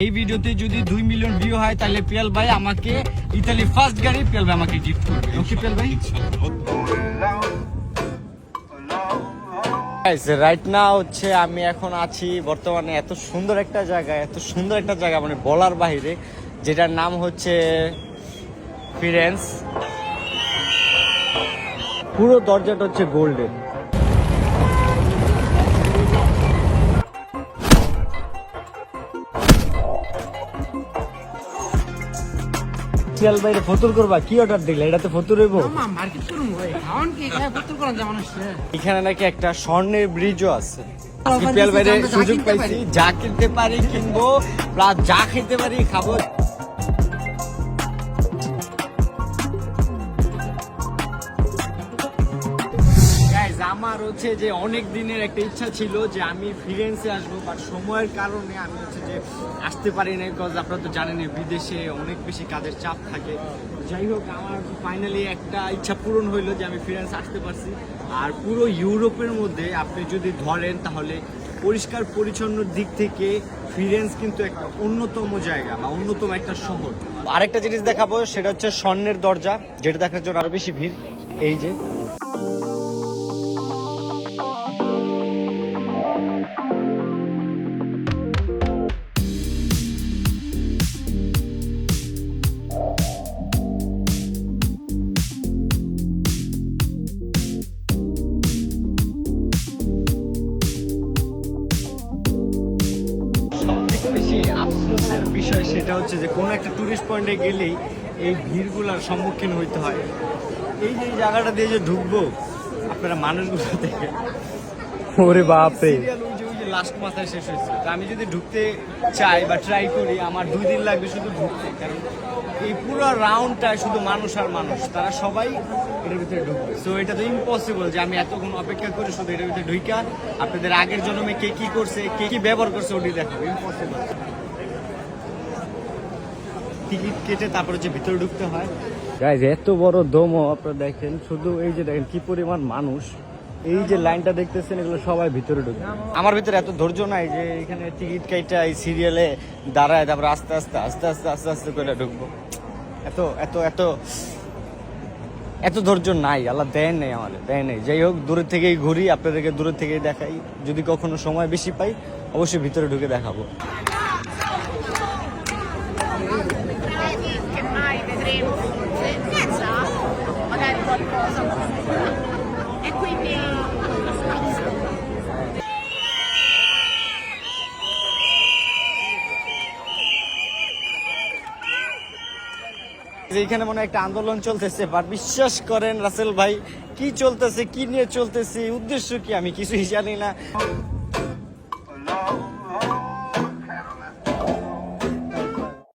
এই ভিডিওতে যদি দুই মিলিয়ন ভিউ হয় তাহলে পিয়াল ভাই আমাকে ইতালি ফার্স্ট গাড়ি পিয়াল ভাই আমাকে গিফট করবে। ওকে পিয়াল ভাই? রাইট না হচ্ছে আমি এখন আছি বর্তমানে এত সুন্দর একটা জায়গা এত সুন্দর একটা জায়গা মানে বলার বাইরে যেটার নাম হচ্ছে ফিরেন্স পুরো দরজাটা হচ্ছে গোল্ডেন পিয়াল বাইরে ফতুর করবা? কি অর্ডার দিলে? এটাতে ফতুর হইব? এখানে নাকি একটা স্বর্ণের ব্রিজও আছে। আজকে বাইরে সুযোগ পাইছি। যা কিনতে পারি কিনবো প্লাস যা খেতে পারি খাব। হচ্ছে যে অনেক দিনের একটা ইচ্ছা ছিল যে আমি ফিরেন্সে আসব বাট সময়ের কারণে আমি হচ্ছে যে আসতে পারি না বিকজ আপনারা তো জানেন বিদেশে অনেক বেশি কাজের চাপ থাকে। যাই হোক, আমার ফাইনালি একটা ইচ্ছা পূরণ হইল যে আমি ফিরেন্স আসতে পারছি। আর পুরো ইউরোপের মধ্যে আপনি যদি ধরেন, তাহলে পরিষ্কার পরিচ্ছন্নর দিক থেকে ফিরেন্স কিন্তু একটা অন্যতম জায়গা বা অন্যতম একটা শহর। আরেকটা জিনিস দেখাবো, সেটা হচ্ছে স্বর্ণের দরজা, যেটা দেখার জন্য আরও বেশি ভিড়। এই যে আফসোসের বিষয় সেটা হচ্ছে যে কোনো একটা টুরিস্ট পয়েন্টে গেলেই এই ভিড়গুলোর সম্মুখীন হইতে হয়। এই যে জায়গাটা দিয়ে যে ঢুকবো আপনারা মানুষগুলো দেখে। ওরে বাপরে। লাস্ট মাথায় শেষ হয়েছে। তো আমি যদি ঢুকতে চাই বা ট্রাই করি আমার দুই দিন লাগবে শুধু ঢুকতে। কারণ এই পুরো রাউন্ডটা শুধু মানুষ আর মানুষ তারা সবাই এটার ভিতরে ঢুকবে। সো এটা তো ইম্পসিবল যে আমি এতক্ষণ অপেক্ষা করে শুধু এটার ভিতরে ঢুইকা আপনাদের আগের জন্মে কে কি করছে কে কি ব্যবহার করছে ওটি দেখাবো। ইম্পসিবল টিকিট কেটে তারপরে যে ভিতরে ঢুকতে হয়। গাইজ এত বড় দমও আপনারা দেখেন শুধু এই যে দেখেন কি পরিমাণ মানুষ। এই যে লাইনটা দেখতেছেন এগুলো সবাই ভিতরে ঢুকে আমার ভিতরে এত ধৈর্য নাই যে এখানে টিকিট কাইটা এই সিরিয়ালে দাঁড়ায় তারপর আস্তে আস্তে আস্তে আস্তে আস্তে আস্তে করে ঢুকবো। এত এত এত এত ধৈর্য নাই আল্লাহ দেয় নেই আমাদের দেয় নেই। যাই হোক দূরের থেকেই ঘুরি আপনাদেরকে দূরের থেকেই দেখাই। যদি কখনো সময় বেশি পাই অবশ্যই ভিতরে ঢুকে দেখাবো। Mai senza? Magari qualcosa. E quindi, যে এখানে মনে একটা আন্দোলন চলতেছে, বাট বিশ্বাস করেন রাসেল ভাই, কি চলতেছে, কি নিয়ে চলতেছে, উদ্দেশ্য কি আমি কিছুই জানি না।